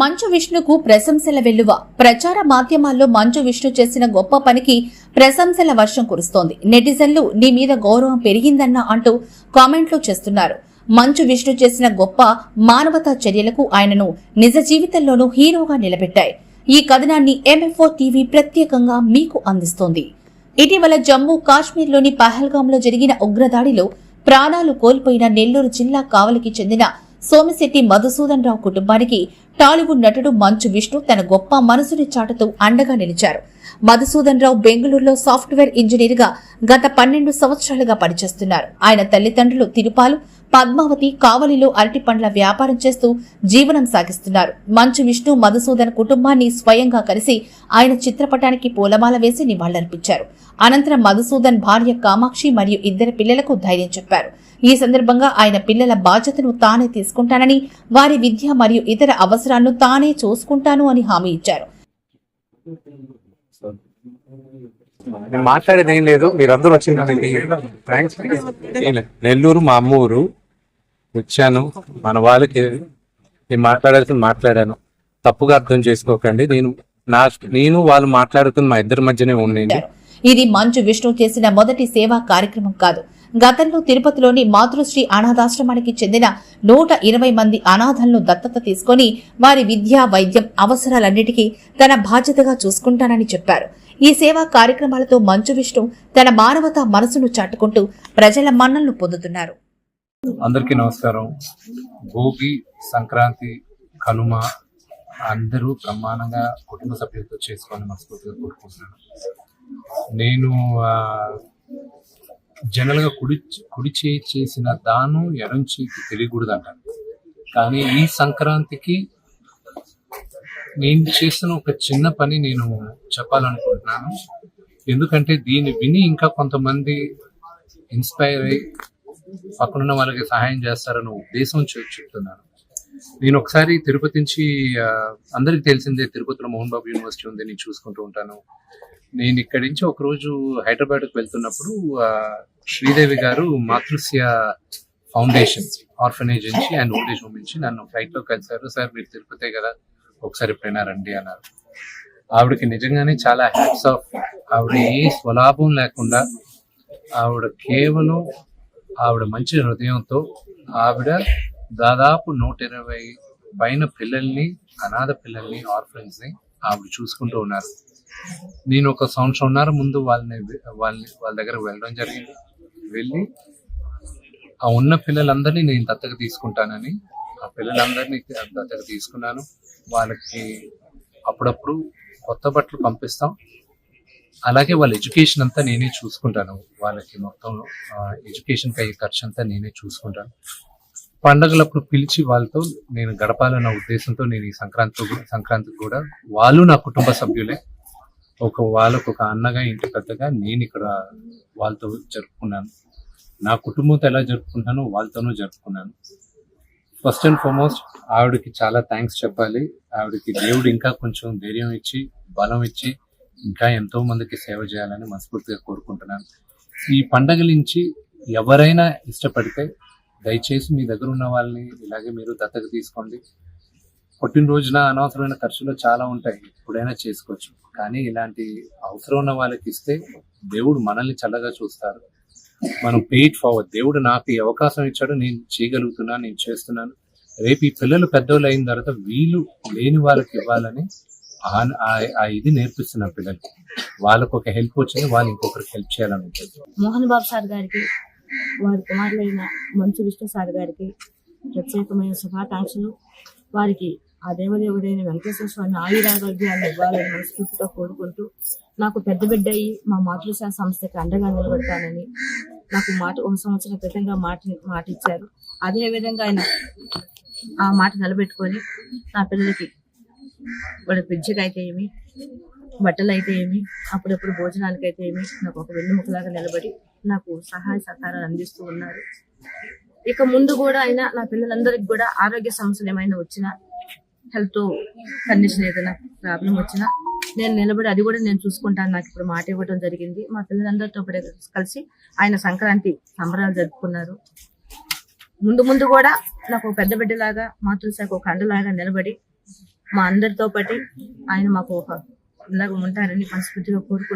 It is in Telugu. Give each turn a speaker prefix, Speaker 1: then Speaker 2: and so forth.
Speaker 1: మంచు విష్ణుకు ప్రశంసల వెల్లువ. ప్రచార మాధ్యమాల్లో మంచు విష్ణు చేసిన గొప్ప పనికి ప్రశంసల వర్షం కురుస్తోంది. నెటిజన్లు నీ మీద గౌరవం పెరిగిందన్న అంటూ కామెంట్లు చేస్తున్నారు. మంచు విష్ణు చేసిన గొప్ప మానవతా చర్యలకు ఆయనను నిజ జీవితంలోనూ హీరోగా నిలబెట్టాయి. ఈ కథనాన్ని ఎంఎఫ్ఓ టీవీ ప్రత్యేకంగా మీకు అందిస్తోంది. ఇటీవల జమ్మూ కాశ్మీర్లోని పహల్గాంలో జరిగిన ఉగ్రదాడిలో ప్రాణాలు కోల్పోయిన నెల్లూరు జిల్లా కావలికి చెందిన సోమిశెట్టి మధుసూదన్ రావు కుటుంబానికి టాలీవుడ్ నటుడు మంచు విష్ణు తన గొప్ప మనసుని చాటుతూ అండగా నిలిచారు. మధుసూదన్ రావు బెంగళూరులో సాఫ్ట్వేర్ ఇంజనీర్గా గత పన్నెండు సంవత్సరాలుగా పనిచేస్తున్నారు. ఆయన తల్లిదండ్రులు తిరుపాలు పద్మావతి కావలిలో అరటి పండ్ల వ్యాపారం చేస్తూ జీవనం సాగిస్తున్నారు. మంచు విష్ణు మధుసూదన్ కుటుంబాన్ని స్వయంగా కలిసి ఆయన చిత్రపటానికి పూలమాల వేసి నివాళులర్పించారు. అనంతరం మధుసూదన్ భార్య కామాక్షి మరియు ఇద్దరు పిల్లలకు ధైర్యం చెప్పారు. ఈ సందర్భంగా ఆయన పిల్లల బాధ్యతను తానే తీసుకుంటానని వారి విద్య మరియు ఇతర అవసరం అవసరాలను తానే చూసుకుంటాను అని హామీ ఇచ్చారు.
Speaker 2: నేను మాట్లాడేది ఏం లేదు. మీరందరూ థ్యాంక్స్ నెల్లూరు మా అమ్మ ఊరు వచ్చాను. మన వాళ్ళకి నేను మాట్లాడాల్సింది మాట్లాడాను. తప్పుగా అర్థం చేసుకోకండి. నేను నా నేను వాళ్ళు మాట్లాడుతున్న మా ఇద్దరి మధ్యనే ఉండండి.
Speaker 1: ఇది మంచు విష్ణు చేసిన మొదటి సేవా కార్యక్రమం కాదు. గతంలో తిరుపతిలోని మాతృశ్రీ అనాథాశ్రమానికి చెందిన నూట ఇరవై మంది అనాథలను దత్తత తీసుకుని వారి విద్యా వైద్యం అవసరాలన్నిటికీ తన బాధ్యతగా చూసుకుంటానని చెప్పారు. ఈ సేవా కార్యక్రమాలతో మంచు విష్ణు తన మానవతా మనసును చాటుకుంటూ ప్రజల మన్నలను పొందుతున్నారు.
Speaker 2: అందరికీ నమస్కారం. భోగి సంక్రాంతి కనుమ అందరూ బ్రహ్మాండంగా కుటుంబ సభ్యులతో చేసుకోవాలని మనస్ఫూర్తిగా కోరుకుంటున్నాను. నేను జనరల్గా కుడి కుడి చేయి చేసిన దానం ఎడం చేయికి తెలియకూడదు అంటారు కానీ ఈ సంక్రాంతికి నేను చేస్తున్న ఒక చిన్న పని నేను చెప్పాలనుకుంటున్నాను. ఎందుకంటే దీన్ని విని ఇంకా కొంతమంది ఇన్స్పైర్ అయ్యి పక్కనున్న వాళ్ళకి సహాయం చేస్తారని ఉద్దేశం చెప్తున్నాను. నేను ఒకసారి తిరుపతి నుంచి అందరికి తెలిసిందే తిరుపతిలో మోహన్ బాబు యూనివర్సిటీ ఉంది నేను చూసుకుంటూ ఉంటాను. నేను ఇక్కడి నుంచి ఒక రోజు హైదరాబాద్కి వెళ్తున్నప్పుడు శ్రీదేవి గారు మాతృశ్య ఫౌండేషన్ ఆర్ఫనేజ్ నుంచి అండ్ ఓల్డేజ్ హోమ్ నుంచి నన్ను ఫ్లైట్లో కలిశారు. సార్ మీరు తిరుపతే కదా ఒకసారి ఎప్పుడైనా రండి అన్నారు. ఆవిడకి నిజంగానే చాలా హ్యాప్స్ ఆఫ్. ఆవిడ ఏ స్వలాభం లేకుండా ఆవిడ కేవలం ఆవిడ మంచి హృదయంతో ఆవిడ దాదాపు నూట ఇరవై పైన పిల్లల్ని అనాథ పిల్లల్ని ఆర్ఫరెన్స్ని ఆవిడ చూసుకుంటూ ఉన్నారు. నేను ఒక సంవత్సరంన్నర ముందు వాళ్ళని వాళ్ళని వాళ్ళ దగ్గర వెళ్ళడం జరిగింది. వెళ్ళి ఆ ఉన్న పిల్లలందరినీ నేను దత్తక తీసుకుంటానని ఆ పిల్లలందరినీ దత్తక తీసుకున్నాను. వాళ్ళకి అప్పుడప్పుడు కొత్త బట్టలు పంపిస్తాం. అలాగే వాళ్ళ ఎడ్యుకేషన్ అంతా నేనే చూసుకుంటాను. వాళ్ళకి మొత్తం ఎడ్యుకేషన్కి అయ్యే ఖర్చు అంతా నేనే చూసుకుంటాను. పండగలప్పుడు పిలిచి వాళ్ళతో నేను గడపాలన్న ఉద్దేశంతో నేను ఈ సంక్రాంతి సంక్రాంతికి కూడా వాళ్ళు నా కుటుంబ సభ్యులే. ఒక వాళ్ళకు ఒక అన్నగా ఇంటి పెద్దగా నేను ఇక్కడ వాళ్ళతో జరుపుకున్నాను. నా కుటుంబంతో ఎలా జరుపుకుంటానో వాళ్ళతోనూ జరుపుకున్నాను. ఫస్ట్ అండ్ ఫార్మోస్ట్ ఆవిడకి చాలా థ్యాంక్స్ చెప్పాలి. ఆవిడకి దేవుడు ఇంకా కొంచెం ధైర్యం ఇచ్చి బలం ఇచ్చి ఇంకా ఎంతో మందికి సేవ చేయాలని మనస్ఫూర్తిగా కోరుకుంటున్నాను. ఈ పండగల నుంచి ఎవరైనా ఇష్టపడితే దయచేసి మీ దగ్గర ఉన్న వాళ్ళని ఇలాగే మీరు దత్తత తీసుకోండి. పుట్టినరోజున అనవసరమైన ఖర్చులు చాలా ఉంటాయి. ఎప్పుడైనా చేసుకోవచ్చు. కానీ ఇలాంటి అవసరం ఉన్న వాళ్ళకి ఇస్తే దేవుడు మనల్ని చల్లగా చూస్తారు. మనం పెయిట్ ఫార్వర్డ్ దేవుడు నాకు ఈ అవకాశం ఇచ్చాడు. నేను చేయగలుగుతున్నాను. నేను చేస్తున్నాను. రేపు ఈ పిల్లలు పెద్దోళ్ళు అయిన తర్వాత వీళ్ళు లేని వాళ్ళకి ఇవ్వాలని ఆ- ఆ- ఇది నేర్పిస్తున్నాను పిల్లలకి వాళ్ళకు ఒక హెల్ప్ వచ్చింది. వాళ్ళు ఇంకొకరికి హెల్ప్ చేయాలని
Speaker 3: మోహన్ బాబు సార్ గారికి వారి కుమారులైన మంచు విష్ణుసారి గారికి ప్రత్యేకమైన శుభాకాంక్షలు. వారికి ఆ దేవదేవుడైన వెంకటేశ్వర స్వామి ఆయురారోగ్యాన్ని ఇవ్వాలని మనస్ఫూర్తిగా కోరుకుంటూ నాకు పెద్ద బిడ్డ అయ్యి మా మాతృశాల సంస్థకి అండగా నిలబడతానని నాకు మాట ఒక సంవత్సరం క్రితంగా మాట మాట ఇచ్చారు. అదే విధంగా ఆయన ఆ మాట నిలబెట్టుకొని నా పిల్లలకి వాళ్ళ విద్యకు ఏమి? బట్టలు అయితే ఏమి అప్పుడప్పుడు భోజనానికి అయితే ఏమి నాకు ఒక వెన్నుముకలాగా నిలబడి నాకు సహాయ సహకారాలు అందిస్తూ ఉన్నారు. ఇక ముందు కూడా అయినా నా పిల్లలందరికి కూడా ఆరోగ్య సమస్యలు ఏమైనా వచ్చినా హెల్త్ కండిషన్ ఏదైనా ప్రాబ్లం వచ్చినా నేను నిలబడి అది కూడా నేను చూసుకుంటాను నాకు ఇప్పుడు మాట ఇవ్వడం జరిగింది. మా పిల్లలందరితో కలిసి ఆయన సంక్రాంతి సంబరాలు జరుపుకున్నారు. ముందు ముందు కూడా నాకు ఒక పెద్ద బిడ్డలాగా మాతృశాఖ ఒక అండలాగా నిలబడి మా అందరితో పాటు ఆయన మాకు ఒక ఇలాగ ఉంటారని మనస్ఫూర్తిగా కోరుకుంటూ